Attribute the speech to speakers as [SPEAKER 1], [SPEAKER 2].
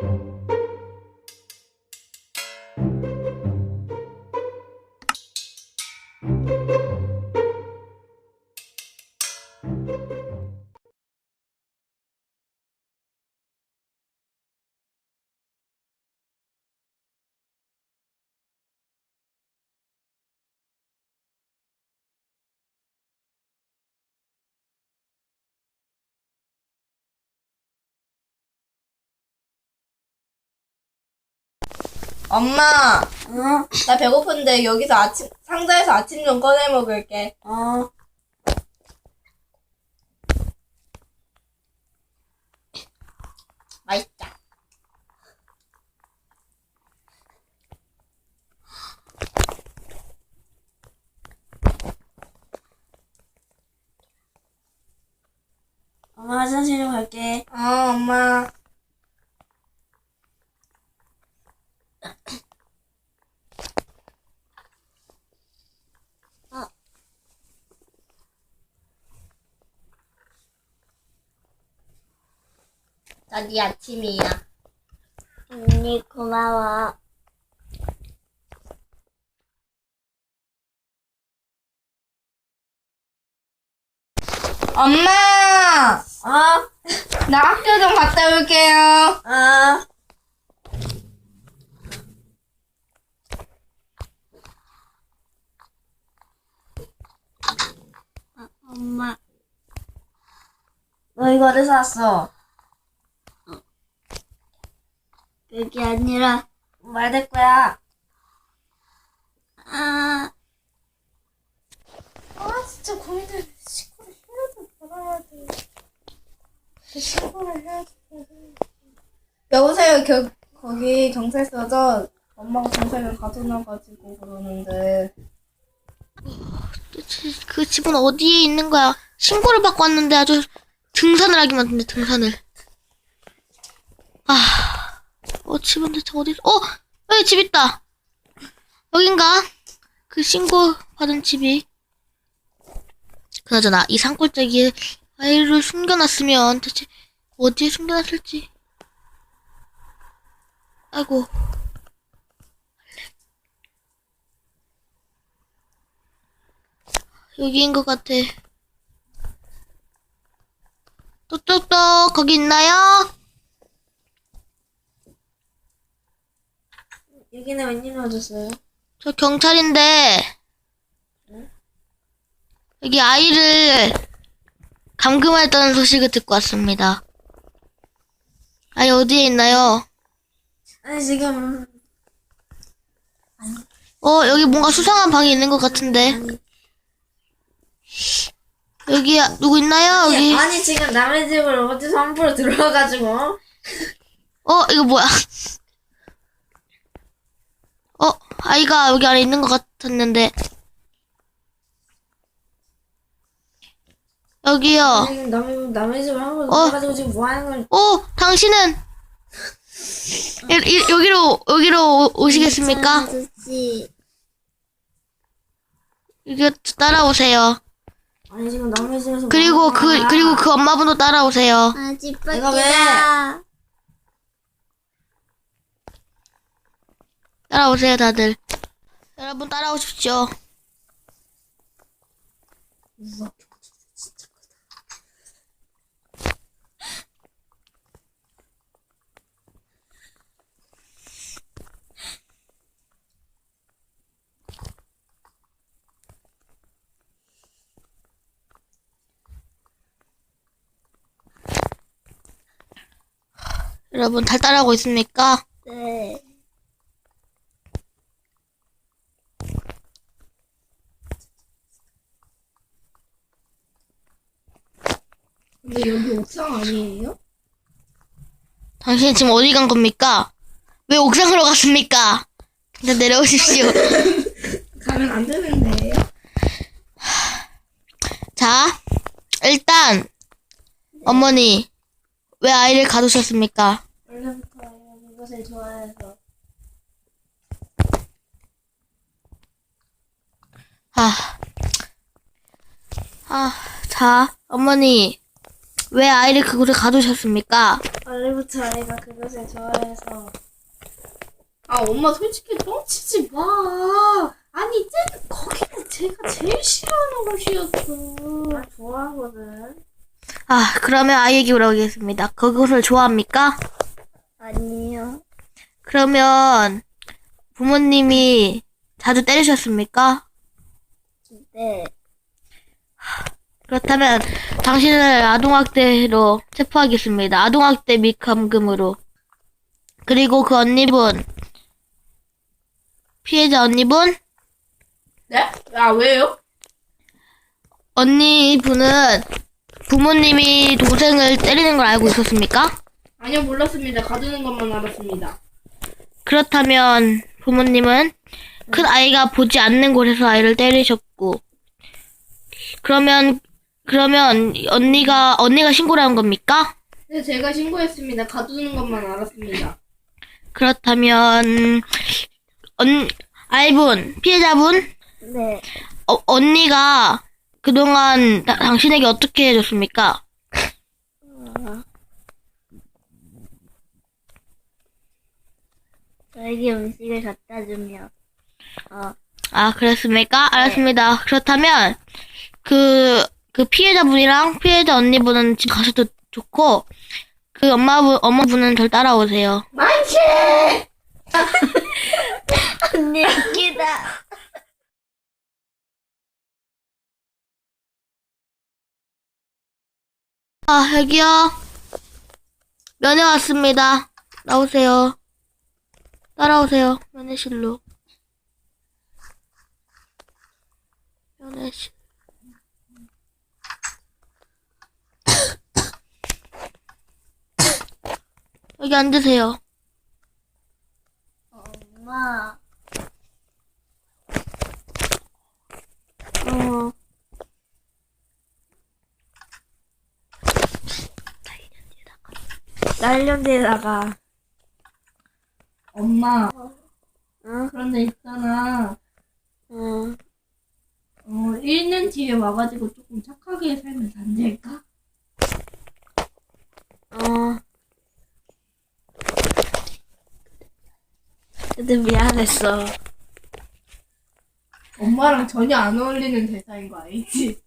[SPEAKER 1] thank you. 엄마,
[SPEAKER 2] 어?
[SPEAKER 1] 나 배고픈데 여기서 아침, 상자에서 아침 좀 꺼내 먹을게.
[SPEAKER 2] 어?
[SPEAKER 1] 맛있다.
[SPEAKER 2] 엄마 화장실 좀 갈게.
[SPEAKER 1] 어, 엄마. 나네 아침이야.
[SPEAKER 2] 언니 고마워.
[SPEAKER 1] 엄마!
[SPEAKER 2] 어?
[SPEAKER 1] 나 학교 좀 갔다 올게요.
[SPEAKER 2] 어? 아, 엄마. 너 이거 어디서 왔어? 그게 아니라 말될 거야. 아,
[SPEAKER 1] 아, 진짜 고민들 신고를 해야지, 받아야지. 신고를 해야지. 여보세요, 겨, 거기 경찰서죠? 엄마가 경찰을 가둬놔가지고 그러는데.
[SPEAKER 3] 도대체 그 집은 어디에 있는 거야? 신고를 받고 왔는데 아주 등산을 하게 만드네, 등산을. 아, 어, 집은 대체 어디, 어! 여기 집 있다! 여긴가? 그 신고 받은 집이. 그나저나, 이 산골짜기에 아이를 숨겨놨으면 대체 어디에 숨겨놨을지. 아이고. 여기인 것 같아. 똑똑똑, 거기 있나요?
[SPEAKER 2] 여기는 웬일로 오셨어요?
[SPEAKER 3] 저 경찰인데, 여기 아이를 감금했다는 소식을 듣고 왔습니다. 아이 어디에 있나요?
[SPEAKER 2] 아니, 지금,
[SPEAKER 3] 어, 여기 뭔가 수상한 방이 있는 것 같은데.
[SPEAKER 2] 아니,
[SPEAKER 3] 여기 누구 있나요? 여기.
[SPEAKER 2] 아니, 지금 남의 집을 어디서 함부로 들어와가지고,
[SPEAKER 3] 어, 이거 뭐야? 어, 아이가 여기 안에 있는 것 같았는데. 여기요.
[SPEAKER 2] 지금 남의, 남의 집을 함부로
[SPEAKER 3] 어.
[SPEAKER 2] 들어와가지고 지금 뭐 하는 걸.
[SPEAKER 3] 오, 당신은 이, 이, 여기로 여기로 오-?
[SPEAKER 2] 아저씨.
[SPEAKER 3] 여기 따라오세요.
[SPEAKER 2] 아니, 지금 남의 집에서.
[SPEAKER 3] 그리고
[SPEAKER 2] 뭐 하는
[SPEAKER 3] 그
[SPEAKER 2] 거야?
[SPEAKER 3] 그리고 그 엄마분도 따라오세요.
[SPEAKER 2] 아,
[SPEAKER 1] 내가 왜?
[SPEAKER 3] 따라오세요, 다들. 여러분 따라오십시오. 여러분 잘 따라오고 있습니까?
[SPEAKER 2] 네.
[SPEAKER 1] 근데 여기 옥상 아니에요?
[SPEAKER 3] 당신 지금 어디 간 겁니까? 왜 옥상으로 갔습니까? 일단 내려오십시오.
[SPEAKER 1] 가면 안 되는데요?
[SPEAKER 3] 자, 일단 어머니 왜 아이를 가두셨습니까?
[SPEAKER 2] 원래부터 이것을 좋아해서.
[SPEAKER 3] 아, 아, 자, 어머니 왜 아이를 그곳에 가두셨습니까?
[SPEAKER 2] 원래부터 아이가 그것을 좋아해서
[SPEAKER 1] 아 엄마 솔직히 뻥치지 마. 아니 쟤 거기는 제가 제일 싫어하는 곳이었어.
[SPEAKER 2] 나 좋아하거든.
[SPEAKER 3] 아, 그러면 아이에게 물어보겠습니다. 그곳을 좋아합니까?
[SPEAKER 2] 아니요.
[SPEAKER 3] 그러면 부모님이 자주 때리셨습니까?
[SPEAKER 2] 네.
[SPEAKER 3] 그렇다면 당신을 아동학대로 체포하겠습니다. 아동학대 및 감금으로. 그리고 그 언니분, 피해자 언니분,
[SPEAKER 1] 네? 아 왜요?
[SPEAKER 3] 언니분은 부모님이 동생을 때리는 걸 알고 있었습니까?
[SPEAKER 1] 아니요 몰랐습니다. 가두는 것만 알았습니다.
[SPEAKER 3] 그렇다면 부모님은 큰 아이가 보지 않는 곳에서 아이를 때리셨고, 그러면 그러면 언니가 언니가 신고를 한 겁니까?
[SPEAKER 1] 네 제가 신고했습니다. 가두는 것만 알았습니다.
[SPEAKER 3] 그렇다면 언 아이분 피해자분
[SPEAKER 2] 네.
[SPEAKER 3] 어, 언니가 그동안 다- 당신에게 어떻게 해줬습니까?
[SPEAKER 2] 저에게 음식을 갖다 주며 어,
[SPEAKER 3] 아 그랬습니까? 알았습니다. 그렇다면 그 그 피해자분이랑 피해자 언니분은 집 가셔도 좋고 그 엄마분 엄마분은 절 따라오세요.
[SPEAKER 1] 만치!
[SPEAKER 2] 언니 웃기다.
[SPEAKER 3] 아 여기요. 면회 왔습니다. 나오세요. 따라오세요. 면회실로. 면회실. 여기 앉으세요.
[SPEAKER 2] 엄마.
[SPEAKER 3] 어.
[SPEAKER 2] 날련대다가
[SPEAKER 1] 엄마
[SPEAKER 2] 응?
[SPEAKER 1] 그런데 있잖아.
[SPEAKER 2] 응.
[SPEAKER 1] 어 1년 뒤에 와가지고 조금 착하게 살면 안 될까?
[SPEAKER 2] 어. 근데 미안했어.
[SPEAKER 1] 엄마랑 전혀 안 어울리는 대사인 거 알지?